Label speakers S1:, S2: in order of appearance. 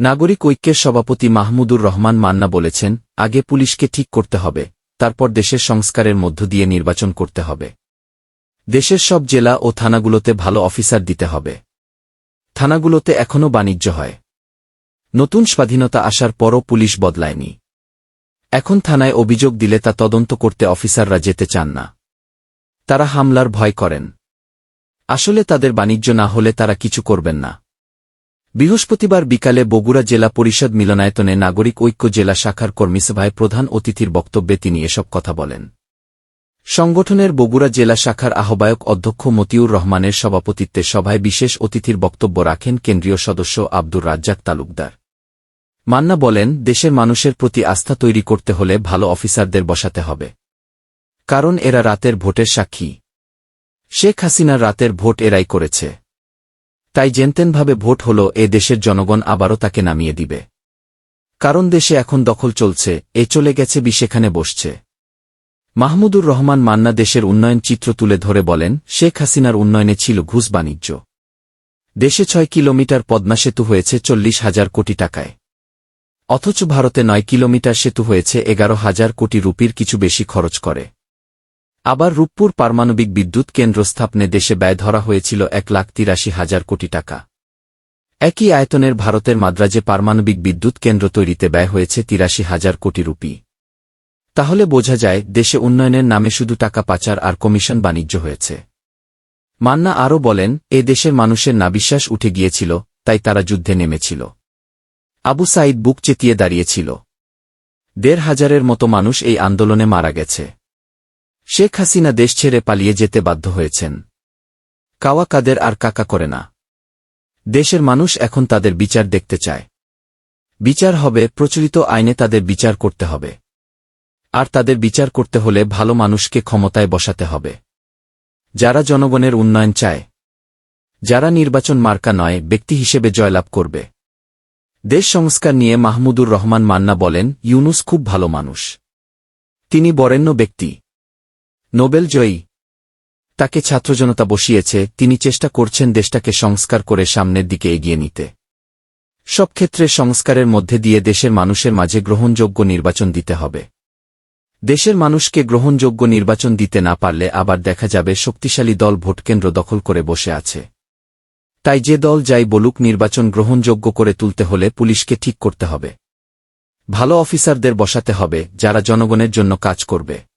S1: নাগরিক ঐক্যের সভাপতি মাহমুদুর রহমান মান্না বলেছেন, আগে পুলিশকে ঠিক করতে হবে, তারপর দেশের সংস্কারের মধ্য দিয়ে নির্বাচন করতে হবে। দেশের সব জেলা ও থানাগুলোতে ভালো অফিসার দিতে হবে। থানাগুলোতে এখনও বাণিজ্য হয়। নতুন স্বাধীনতা আসার পরও পুলিশ বদলায়নি। এখন থানায় অভিযোগ দিলে তা তদন্ত করতে অফিসাররা যেতে চান না। তারা হামলার ভয় করেন। আসলে তাদের বাণিজ্য না হলে তারা কিছু করবেন না। বৃহস্পতিবার বিকালে বগুড়া জেলা পরিষদ মিলনায়তনে নাগরিক ঐক্য জেলা শাখার কর্মীসভায় প্রধান অতিথির বক্তব্যে তিনি এসব কথা বলেন। সংগঠনের বগুড়া জেলা শাখার আহ্বায়ক অধ্যক্ষ মতিউর রহমানের সভাপতিত্বে সভায় বিশেষ অতিথির বক্তব্য রাখেন কেন্দ্রীয় সদস্য আব্দুর রাজ্জাক তালুকদার। মান্না বলেন, দেশের মানুষের প্রতি আস্থা তৈরি করতে হলে ভালো অফিসারদের বসাতে হবে। কারণ এরা রাতের ভোটের সাক্ষী। শেখ হাসিনার রাতের ভোট এরাই করেছে। তাই জেনতেনভাবে ভোট হল, এ দেশের জনগণ আবারও তাকে নামিয়ে দিবে। কারণ দেশে এখন দখল চলছে, এ চলে গেছে, বি সেখানে বসছে। মাহমুদুর রহমান মান্না দেশের উন্নয়ন চিত্র তুলে ধরে বলেন, শেখ হাসিনার উন্নয়নে ছিল ঘুষ বাণিজ্য। দেশে ছয় কিলোমিটার পদ্মা সেতু হয়েছে চল্লিশ হাজার কোটি টাকায়। অথচ ভারতে নয় কিলোমিটার সেতু হয়েছে এগারো হাজার কোটি রুপির কিছু বেশি খরচ করে। আবার রূপপুর পারমাণবিক বিদ্যুৎ কেন্দ্র স্থাপনে দেশে ব্যয় ধরা হয়েছিল এক লাখ তিরাশি হাজার কোটি টাকা। একই আয়তনের ভারতের মাদ্রাজে পারমাণবিক বিদ্যুৎ কেন্দ্র তৈরিতে ব্যয় হয়েছে তিরাশি হাজার কোটি রুপি। তাহলে বোঝা যায়, দেশে উন্নয়নের নামে শুধু টাকা পাচার আর কমিশন বাণিজ্য হয়েছে। মান্না আরও বলেন, এ দেশের মানুষের নাবিশ্বাস উঠে গিয়েছিল, তাই তারা যুদ্ধে নেমেছিল। আবু সাইদ বুক চেতিয়ে দাঁড়িয়েছিল। দেড় হাজারের মতো মানুষ এই আন্দোলনে মারা গেছে। শেখ হাসিনা দেশ ছেড়ে পালিয়ে যেতে বাধ্য হয়েছেন। কাওয়া কাদের আর কাকা করে না। দেশের মানুষ এখন তাদের বিচার দেখতে চায়। বিচার হবে, প্রচলিত আইনে তাদের বিচার করতে হবে। আর তাদের বিচার করতে হলে ভালো মানুষকে ক্ষমতায় বসাতে হবে। যারা জনগণের উন্নয়ন চায়, যারা নির্বাচন মার্কা নয়, ব্যক্তি হিসেবে জয়লাভ করবে। দেশ সংস্কার নিয়ে মাহমুদুর রহমান মান্না বলেন, ইউনুস খুব ভালো মানুষ। তিনি বরেণ্য ব্যক্তি। নোবেল জয়ী। তাকে ছাত্রজনতা বসিয়েছে, তিনি চেষ্টা করছেন দেশটাকে সংস্কার করে সামনের দিকে এগিয়ে নিতে। সব ক্ষেত্রে সংস্কারের মধ্যে দিয়ে দেশের মানুষের মাঝে গ্রহণযোগ্য নির্বাচন দিতে হবে। দেশের মানুষকে গ্রহণযোগ্য নির্বাচন দিতে না পারলে আবার দেখা যাবে শক্তিশালী দল ভোটকেন্দ্র দখল করে বসে আছে। তাই যে দল যাই বলুক নির্বাচন গ্রহণযোগ্য করে তুলতে হলে পুলিশকে ঠিক করতে হবে। ভালো অফিসারদের বসাতে হবে, যারা জনগণের জন্য কাজ করবে।